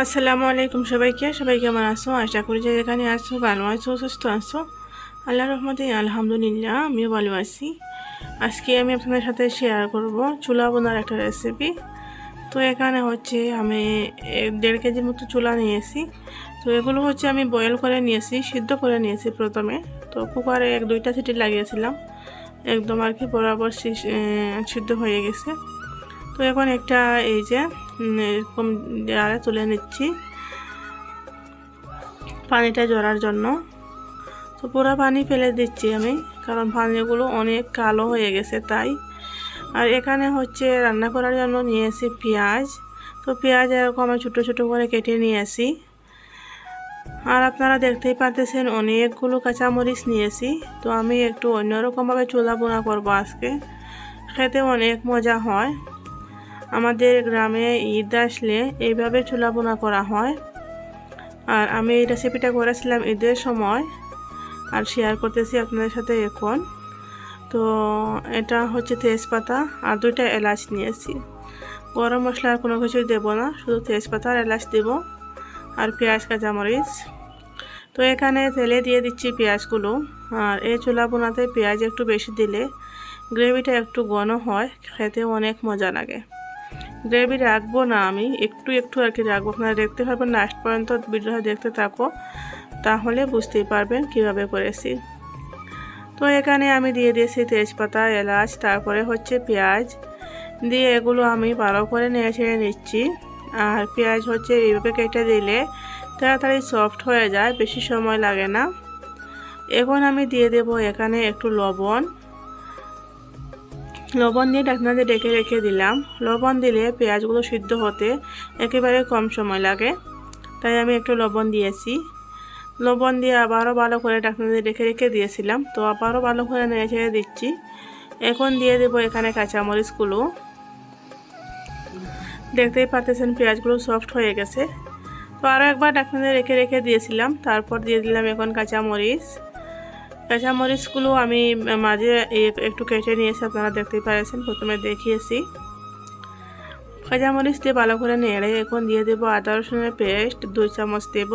আসসালামু আলাইকুম সবাইকে। সবাই কেমন আসো আশা করি যে যেখানে আসো ভালো আছো, সুস্থ আছো। আল্লাহ রহমতে আলহামদুলিল্লাহ, আমিও ভালো আছি। আজকে আমি আপনাদের সাথে শেয়ার করব চুলা বোনার একটা রেসিপি তো এখানে হচ্ছে আমি দেড় কেজির মতো চুলা নিয়েছি। তো এগুলো হচ্ছে আমি বয়েল করে নিয়েছি, সিদ্ধ করে নিয়েছি প্রথমে। তো কুকারে এক দুইটা সিটি লাগিয়েছিলাম। একদম আর কি বরাবর সিদ্ধ হয়ে গেছে। তো এখন একটা এই যে এরকম জারে তুলে নিচ্ছি পানিটা জড়ার জন্য। তো পুরো পানি ফেলে দিচ্ছি আমি, কারণ পানিগুলো অনেক কালো হয়ে গেছে তাই। আর এখানে হচ্ছে রান্না করার জন্য নিয়েছি পেঁয়াজ। তো পেঁয়াজ এরকম আমি ছোটো ছোটো করে কেটে নিয়েছি আর আপনারা দেখতেই পারতেছেন অনেকগুলো কাঁচামরিচ নিয়েছি তো আমি একটু অন্যরকমভাবে চুলা বোনা করব আজকে। খেতে অনেক মজা হয়। আমাদের গ্রামে ঈদ আসলে এইভাবে চুলা বোনা করা হয়। আর আমি এই রেসিপিটা করেছিলাম ঈদের সময় আর শেয়ার করতেছি আপনাদের সাথে এখন। তো এটা হচ্ছে তেজপাতা আর দুইটা এলাচ নিয়েছি। গরম মশলা আর কোনো কিছুই দেবো না, শুধু তেজপাতা আর এলাচ দেব আর পেঁয়াজ, কাঁচামরিচ। তো এখানে তেলে দিয়ে দিচ্ছি পেঁয়াজগুলো। আর এই চুলা বোনাতে পেঁয়াজ একটু বেশি দিলে গ্রেভিটা একটু ঘন হয়, খেতে অনেক মজা লাগে। গ্রেভি রাখব না আমি, একটু একটু আর কি রাখব। আপনারা দেখতে পারবেন লাস্ট পর্যন্ত ভিডিওটা দেখতে থাকো, তাহলে বুঝতেই পারবেন কীভাবে করেছি। তো এখানে আমি দিয়ে দিয়েছি তেজপাতা, এলাচ, তারপরে হচ্ছে পেঁয়াজ। দিয়ে এগুলো আমি ভালো করে নেড়ে ছেড়ে নিচ্ছি। আর পেঁয়াজ হচ্ছে এইভাবে কেটে দিলে তাড়াতাড়ি সফট হয়ে যায়, বেশি সময় লাগে না। এখন আমি দিয়ে দেব এখানে একটু লবণ। লবণ দিয়ে ঢাকনা দিয়ে ডেকে রেখে দিলাম। লবণ দিলে পেঁয়াজগুলো সিদ্ধ হতে একেবারে কম সময় লাগে। তাই আমি একটু লবণ দিয়েছি। লবণ দিয়ে আবারও ভালো করে ঢাকনা দিয়ে রেখে দিয়েছিলাম। তো আবারও ভালো করে নেড়ে ছেড়ে দিচ্ছি। এখন দিয়ে দেবো এখানে কাঁচামরিচগুলো দেখতেই পাচ্ছেন পেঁয়াজগুলো সফট হয়ে গেছে। তো আরও একবার ঢাকনা দিয়ে রেখে রেখে দিয়েছিলাম। তারপর দিয়ে দিলাম এখন কাঁচামরিচ। কাঁচামরিচগুলো আমি মাঝে একটু কেটে নিয়েছি, আপনারা দেখতেই পারেছেন প্রথমে দেখিয়েছি। কাঁচামরিচ দিয়ে ভালো করে নেড়ে এখন দিয়ে দেবো আদা, রসুনের পেস্ট দুই চামচ দেব।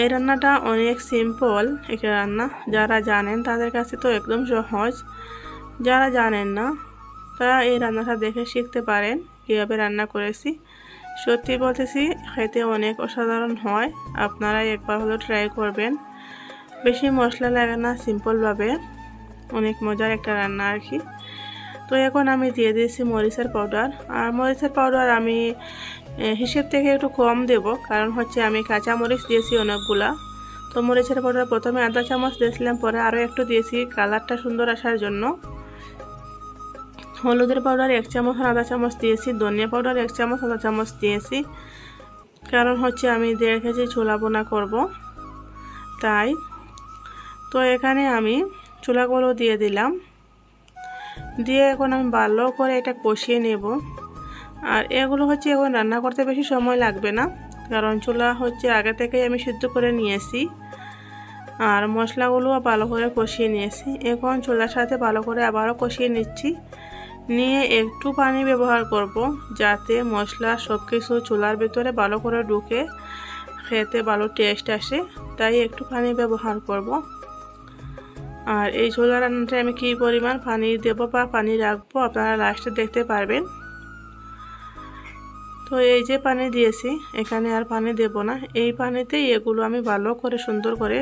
এই রান্নাটা অনেক সিম্পল একটা রান্না, যারা জানেন তাদের কাছে তো একদম সহজ। যারা জানেন না, তারা এই রান্নাটা দেখে শিখতে পারেন, কীভাবে রান্না করেছি। সত্যি বলতেছি, খেতে অনেক অসাধারণ হয় আপনারা একবার হলেও ট্রাই করবেন। বেশি মশলা লাগে না সিম্পলভাবে অনেক মজার একটা রান্না আর কি। তো এখন আমি দিয়ে দিয়েছি মরিচের পাউডার আর মরিচের পাউডার আমি হিসেব থেকে একটু কম দেব, কারণ হচ্ছে আমি কাঁচা মরিচ দিয়েছি অনেকগুলা। তো মরিচের পাউডার প্রথমে আধা চামচ দিয়েছিলাম, পরে আরও একটু দিয়েছি, কালারটা সুন্দর আসার জন্য। হলুদের পাউডার এক চামচ আধা চামচ দিয়েছি, ধনিয়া পাউডার এক চামচ, আধা চামচ দিয়েছি। কারণ হচ্ছে আমি দেড় কেজি ছোলা বোনা করব। তাই তো এখানে আমি চুলাগুলো দিয়ে দিলাম। দিয়ে এখন আমি ভালো করে এটা কষিয়ে নেব। আর এগুলো হচ্ছে এখন রান্না করতে বেশি সময় লাগবে না, কারণ চুলা হচ্ছে আগে থেকেই আমি সিদ্ধ করে নিয়েছি। আর মশলাগুলো ভালো করে কষিয়ে নিয়েছি। এখন চুলার সাথে ভালো করে আবারও কষিয়ে নিচ্ছি। নিয়ে একটু পানি ব্যবহার করব, যাতে মশলা সব কিছু চুলার ভিতরে ভালো করে ঢুকে খেতে ভালো টেস্ট আসে। তাই একটু পানি ব্যবহার করব। আর এই ছোলা রান্নাটা আমি কী পরিমাণ পানি দেবো বা পানি রাখব আপনারা লাস্টে দেখতে পারবেন। তো এই যে পানি দিয়েছি, এখানে আর পানি দেব না। এই পানিতেই এগুলো আমি ভালো করে সুন্দর করে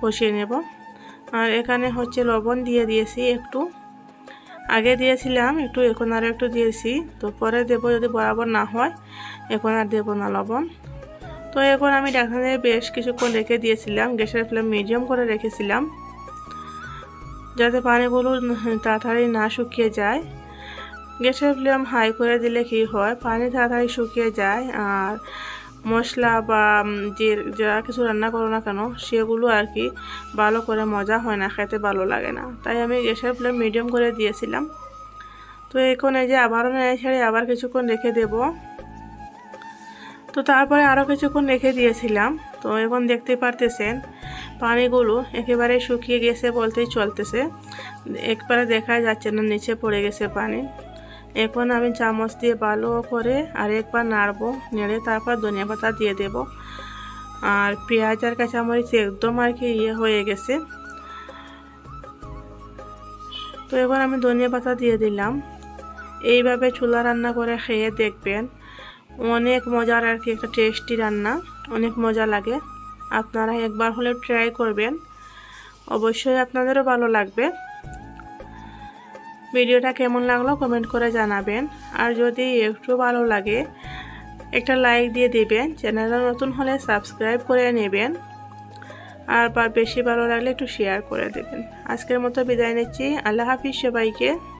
কষিয়ে নেব। আর এখানে হচ্ছে লবণ দিয়ে দিয়েছি একটু। আগে দিয়েছিলাম, একটু এখন আর একটু দিয়েছি। তো পরে দেবো যদি বরাবর না হয়, এখন আর দেবো না লবণ। তো এখন আমি ডাকনাতে বেশ কিছুক্ষণ রেখে দিয়েছিলাম, গ্যাসের ফ্লেম মিডিয়াম করে রেখেছিলাম। যাতে পানিগুলো তাড়াতাড়ি না শুকিয়ে যায়। গ্যাসের ফ্লেম হাই করে দিলে কি হয়? পানি তাড়াতাড়ি শুকিয়ে যায় আর মশলা বা যে, যা কিছু রান্না করো না কেন, সেগুলো আর কি ভালো করে মজা হয় না, খেতে ভালো লাগে না। তাই আমি গ্যাসের ফ্লেম মিডিয়াম করে দিয়েছিলাম। তো এখন এই যে আবারও নেড়ে ছেড়ে আবার কিছুক্ষণ রেখে দেব। তো তারপরে আরও কিছুক্ষণ রেখে দিয়েছিলাম। তো এখন দেখতে পারতেছেন পানিগুলো একেবারে শুকিয়ে গেছে বলতেই চলতেছে। একবারে দেখা যাচ্ছে না, নিচে পড়ে গেছে পানি। এখন আমি চামচ দিয়ে ভালো করে আর একবার নাড়বো, নেড়ে তারপর ধনিয়া পাতা দিয়ে দেব। আর পেঁয়াজ আর কাঁচামরিচ একদম আর কি ইয়ে হয়ে গেছে। তো এবার আমি ধনিয়া পাতা দিয়ে দিলাম। এইভাবে চুলা রান্না করে খেয়ে দেখবেন, অনেক মজার আর কি একটা টেস্টি রান্না, অনেক মজা লাগে। আপনারা একবার হলে ট্রাই করবেন। অবশ্যই আপনাদেরও ভালো লাগবে। ভিডিওটা কেমন লাগল কমেন্ট করে জানাবেন। আর যদি একটু ভালো লাগে, একটা লাইক দিয়ে দিবেন। চ্যানেলটা নতুন হলে সাবস্ক্রাইব করে নেবেন। আর বেশি ভালো লাগলে একটু শেয়ার করে দেবেন। আজকের মতো বিদায় নিচ্ছি। আল্লাহ হাফিজ সবাইকে।